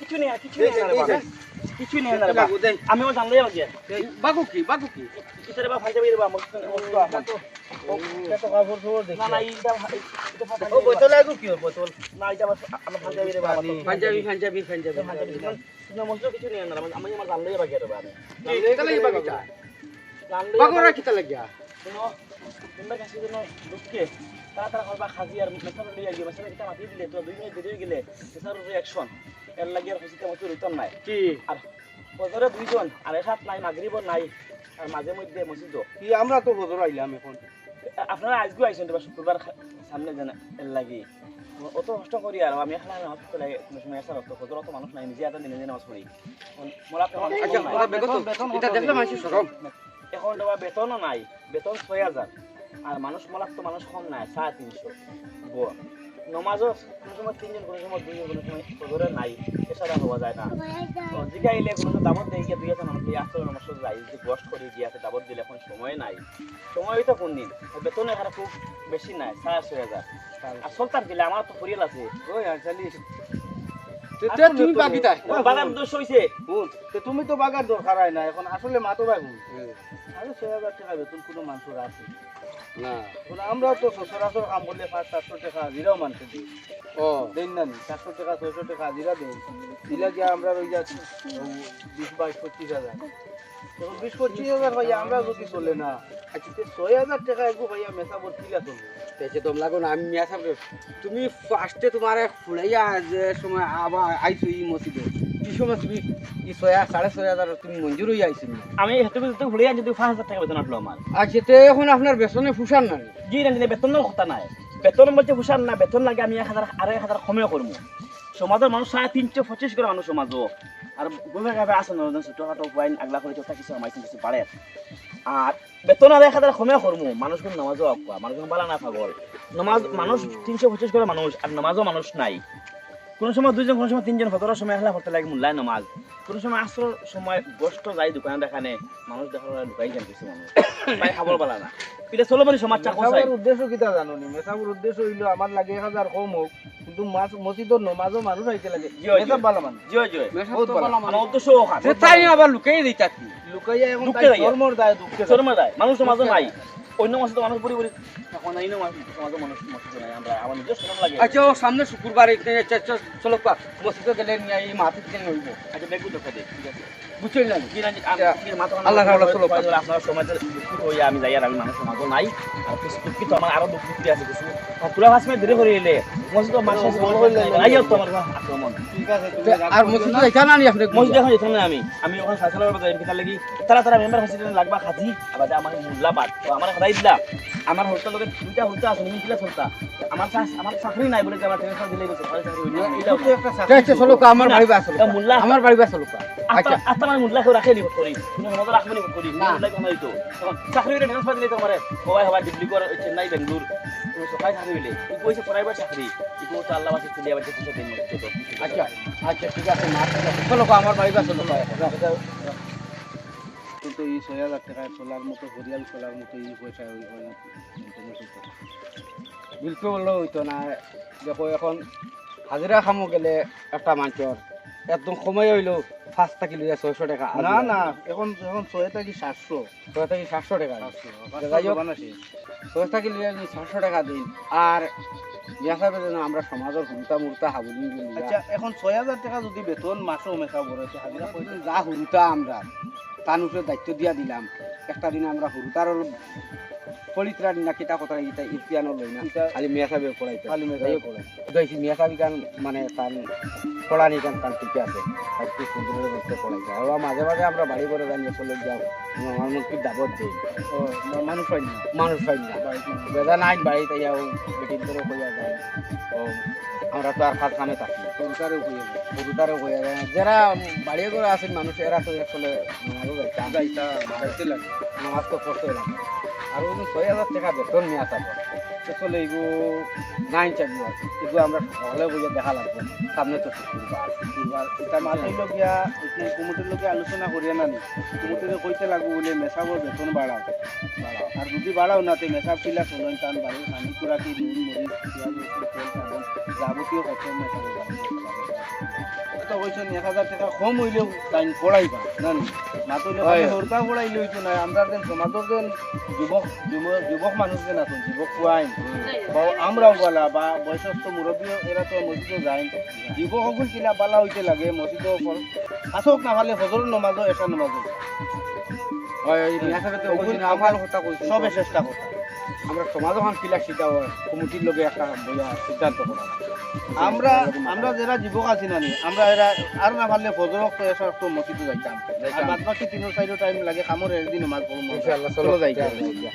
কিছু নেই কিছু নেই। কিছু নেই আমি ও জানলে আগে বাগু কি বাগু কি? কিসের বা ফাইতে বেরবা মস্ত মস্ত না না এটা ফাইতে ও বোতল আগু কি বোতল? না এটা আমার ফাইতে বেরবা পাঞ্জাবি পাঞ্জাবি পাঞ্জাবি না মস্ত কিছু নেই না আমি আমার জানলে আগে রে আমি তাহলে এই বাগিটা জানলে বাগুরা কিতা লাগিয়া শুনো তোমরা কাছে যেন ঢুকে তারা তারা করবা খাজি আর মেসার লইয়া গিয়ে মেসার কিতা মাতি দিলে তো দুই মিনিট দেরি গেলে মেসার রিয়াকশন এর লাগি আর হসিতে মতো রিটার্ন নাই। কি? আর বছরে দুইজন আর এসাত নাই মাগরিব নাই আর মাঝে মধ্যে মসজিদ কি আমরা তো বদর আইলাম এখন। আপনারা আজকেও আইসেন বা শুক্রবার সামনে জানা এর লাগি। অত কষ্ট করি আর আমি এখানে নামাজ পড়তে কোনো সময় আসা রক্ত কত অত মানুষ নাই নিজে এটা নিজে নামাজ পড়ি আচ্ছা এটা সরম। এখন দেওয়া বেতনও নাই বেতন ছয় হাজার। আর মানুষ মলাক তো মানুষ কম নাই সাড়ে তিনশো। ব- নমাজও কোনো সময় তিনজন কোনো সময় দুইজন কোনো সময় ওজোরে নাই। এছাড়া হওয়া যায় না। জিগাইলে কোনো দাবত দিয়ে দুই হাজার মানুষ আসতে নমস্কার যাই যে গোষ্ঠ করে দিয়ে আছে দাবত দিলে এখন সময় নাই। সময় তো কোন দিন? বেতন এখানে খুব বেশি নাই সাড়ে ছয় হাজার। আর সলতান দিলে আমার তো আছে। ওই চালি তুমি দোষ তো বাগার দরকার হয় না এখন আসলে মাতো ভাই আরে ছয় হাজার টাকা বেতন কোনো মানুষের আছে। না। আমরাও তো সচরাচর কাম করলে পাঁচ চারশো টাকা হাজিরাও মানতে দিই। ও। দেন না টাকা ছয়শো টাকা হাজিরা দেন দিলে গিয়ে আমরা রয়ে যাচ্ছি বিশ বাইশ পঁচিশ হাজার। তখন বিশ পঁচিশ হাজার ভাইয়া আমরা যদি চলে না আচ্ছা ছয় হাজার টাকা একটু ভাইয়া কিলা চলবে পেছে লাগো আমি তুমি ফার্স্টে তোমার ফুলাইয়া যে সময় আবার আইছো ই মসজিদে। সময় তুমি ই ছয় সাড়ে ছয় হাজার তুমি মঞ্জুর হয়ে আইছো আমি হেতু যদি যদি পাঁচ হাজার টাকা বেতন আসলো আমার আর সেটা এখন আপনার বেসনে ফুসান না জি না বেতনের কথা নাই বেতন বলতে হুসার না বেতন লাগে আমি এক হাজার আড়াই হাজার কমে করব সমাজের মানুষ সাড়ে তিনশো পঁচিশ করে মানুষ সমাজও আরগুলো গাবে আসে না ছোটখাটো ওয়াইন আগলা করে চোখা কিছু আমাইছে কিছু বাড়ে আর বেতন আর এক হাজার কমে করব মানুষ কোন নামাজও আঁকুয়া মানুষ কোন বালা না পাগল নমাজ মানুষ তিনশো পঁচিশ করে মানুষ আর নামাজও মানুষ নাই কোনো সময় দুইজন কোনো সময় তিনজন ফতরের সময় একলা ফটো লাগে মূল্যায় নমাজ কোনো সময় আসর সময় গোষ্ঠ যাই দোকানে দেখানে মানুষ দেখার ঢুকাই যান কিছু মানুষ? খাবার পালা না। এটা চলো মানে সমাজ চাকর উদ্দেশ্য কিতা জানো নি? মেসাবর উদ্দেশ্য হইল আমার লাগে এক হাজার কম হোক কিন্তু মাছ মসজিদর নমাজও মানুষ আইতে লাগে। মেসাব ভালো মানুষ। জয় জয়। বহুত ভালো। আমার উদ্দেশ্য ওখানে। তাই আবার লুকাই দিই তাকে লুকাইয়া এখন তাই। ধর্মর দায় দুঃখে দেয়। মানুষ সমাজও নাই। অন্য মাসে তো মানুষ পরি এখন এই সমাজও মানুষ মসজিদ নাই আমরা আমার নিজের শরম লাগে আচ্ছা ও সামনে শুক্রবার চলো মসজিদে গেলে নিয়ে এই মাথা থেকে হইব। আচ্ছা ব্যাগ দেখা দে ঠিক আছে। বুঝছেন না? কি না আল্লাহ আল্লাহ চলো। আপনার সমাজের দুঃখিত হইয়া আমি যাই আর আমি মানুষ সমাজও নাই। আর কিছু দুঃখিত আমার আরও দুঃখিত আছে কিছু? পুরা ভাস মেয়ে করে এলে। মসজিদ মাস নাই। তো আমার আক্রমণ। ঠিক আছে তুমি তে- আর মসজিদে যাইতা না আপনি মসজিদ এখন যেতাম আমি। আমি ওখানে সাইকেল যাই কিতার লাগি। তারা তারা মেম্বার হয়েছে লাগবা খাজি আবার আমার মূল্যা বাদ। তো আমার খাদাই দিলা। আমার হোটেল লোকের দুইটা আছে নিমিন কিলা চলতা আমার আমার চাকরি নাই বলে যে আমার টেনশন দিলে গেছে আমার বাড়ি আমার কা। আচ্ছা আচ্ছা। আচ্ছা মানে মুল্লা কেউ রাখে নিব করি মতো রাখব নিব করি না মুল্লা কেউ হইতো তখন চাকরি হইলে ট্রান্সফার দিলে তোমার চেন্নাই বেঙ্গলোর সকাল চাকরি হইলে তুই কইছে প্রাইভেট চাকরি তুই তো আল্লাহ বাসে চলে কিছু দিন আচ্ছা আচ্ছা ঠিক আছে মা চলো আমার বাড়ি চলো কা। কিন্তু এই ছয় হাজার টাকায় চলার মতো পরিয়াল চলার মতো এই পয়সা ওই হয় না। বিলকুল হইতো না দেখো এখন হাজিরা খামো গেলে একটা মানুষের একদম সময় হইল পাঁচ টাকা লইয়া ছয়শো টাকা না না এখন এখন ছয় টাকি সাতশো। ছয় টাকা। সাতশো টাকা যাই হোক। বানাসি। ছয় টাকা লইয়া যদি সাতশো টাকা দিন। আর যেন আমরা সমাজের হুমতা মুরতা হাবুলি আচ্ছা এখন ছয় হাজার টাকা যদি বেতন মাসও মেকা বড় যা হুরুতা আমরা তার উপরে দায়িত্ব দিয়া দিলাম। একটা দিন আমরা হুরুতার পরিত্রাণ না কিতা কথা ইতা ইতিহানো লই না? খালি মেয়া সাহেবের পড়াইতে। খালি মেয়া সাহেবের পড়াই। গাইছি মেয়া সাহেব গান মানে তার পড়ানি গান তার ঠিকই আছে। একটু সুন্দরের মধ্যে পড়াইছে। আর মাঝে মাঝে আমরা বাড়ি করে জানিয়ে চলে যাও। আমার মুখকে দাবত দিই। ও, মানুষ পাই না? মানুষ পাই না। বেদা নাই বাড়িতে যাও বেটিন করে হইয়া যায় ও আমরা তো আর খাত খামে থাকি। সরকারে হয়ে যায়। কবুতারে হইয়া যায়। যারা বাড়ি করে আছেন মানুষ এরা তো আসলে নামাজও যাইতে লাগে। নামাজ তো পড়তে লাগে আর ওই ছয় হাজার টাকা বেতন নিয়ে আসা তো চলে এগো নাইন চাকরি আছে। এগুলো আমরা হলে বইয়া দেখা লাগবে। সামনে তো এবার এটা মাথায় লগিয়া কমিটির লোকে আলোচনা করিয়া না নি। কমিটিরে কইতে লাগবো বলে মেসাবর বেতন বাড়াও। বাড়াও। আর যদি বাড়াও না, তো মেসাব পিলা চলেন টান বাড়ির পানি কুড়াকি নুন, মরিচ যাবতীয় খরচ মেসাবর তো এক হাজার টাকা কম হইলেও টাইম পড়াইবা না নি হয়। সরকার পড়াইলে হইতো না আমরা যেন সমাজের যেন যুবক যুবক মানুষ যেন আছেন যুবক কুয়াইন বা আমরাও বলা বা বয়সস্থ মুরব্বী এরা তো মসজিদও যায়। যুবক সকল কিলা বালা হইতে লাগে মসজিদও আসক না ভালে ফজর নমাজও এসা নমাজও হয় তো সবে চেষ্টা করতা আমরা সমাজ ওখান পিলা শিখা কমিটির লোকে একটা বোঝা সিদ্ধান্ত করা। আমরা আমরা যারা যুবক আছি না আমরা এরা আর না পারলে ভদ্রক তো এসব তো মসজিদে যাইতাম। বাদ বাকি তিন চাইরো টাইম লাগে কামর এদিন মাছ পড়ব ইনশাআল্লাহ চলো যাইতাম। যাইতে